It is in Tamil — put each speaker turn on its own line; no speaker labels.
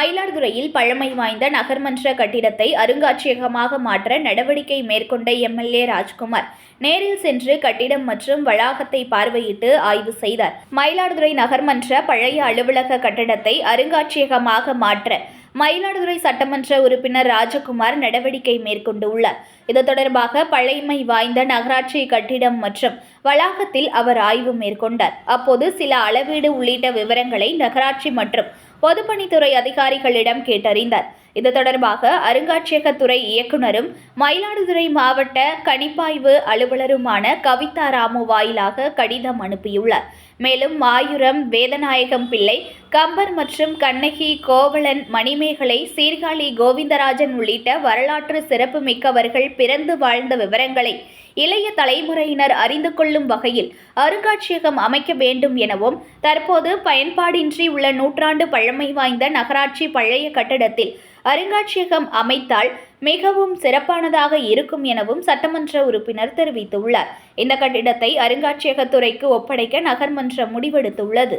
மயிலாடுதுறையில் பழமை வாய்ந்த நகர்மன்ற கட்டிடத்தை அருங்காட்சியகமாக மாற்ற நடவடிக்கை மேற்கொண்ட எம்எல்ஏ ராஜ்குமார் நேரில் சென்று கட்டிடம் மற்றும் வளாகத்தை பார்வையிட்டு ஆய்வு செய்தார். மயிலாடுதுறை நகர்மன்ற பழைய அலுவலக கட்டடத்தை அருங்காட்சியகமாக மாற்ற மயிலாடுதுறை சட்டமன்ற உறுப்பினர் ராஜகுமார் நடவடிக்கை மேற்கொண்டுள்ளார். இது தொடர்பாக பழைமை வாய்ந்த நகராட்சி கட்டிடம் மற்றும் வளாகத்தில் அவர் ஆய்வு மேற்கொண்டார். அப்போது சில அளவீடு உள்ளிட்ட விவரங்களை நகராட்சி மற்றும் பொதுப்பணித்துறை அதிகாரிகளிடம் கேட்டறிந்தார். இது தொடர்பாக அருங்காட்சியகத்துறை இயக்குனரும் மயிலாடுதுறை மாவட்ட கணிப்பாய்வு அலுவலருமான கவிதா ராமு வாயிலாக கடிதம் அனுப்பியுள்ளார். மேலும் மாயுரம் வேதநாயகம் பிள்ளை கம்பர் மற்றும் கண்ணகி கோவலன் மணிமேகலை சீர்காழி கோவிந்தராஜன் உள்ளிட்ட வரலாற்று சிறப்புமிக்கவர்கள் பிறந்து வாழ்ந்த விவரங்களை இளைய தலைமுறையினர் அறிந்து கொள்ளும் வகையில் அருங்காட்சியகம் அமைக்க வேண்டும் எனவும் தற்போது பயன்பாடின்றி உள்ள நூற்றாண்டு பழமை வாய்ந்த நகராட்சி பழைய கட்டடத்தில் அருங்காட்சியகம் அமைத்தால் மிகவும் சிறப்பானதாக இருக்கும் எனவும் சட்டமன்ற உறுப்பினர் தெரிவித்துள்ளார். இந்த கட்டிடத்தை அருங்காட்சியகத்துறைக்கு ஒப்படைக்க நகர்மன்றம் முடிவெடுத்துள்ளது.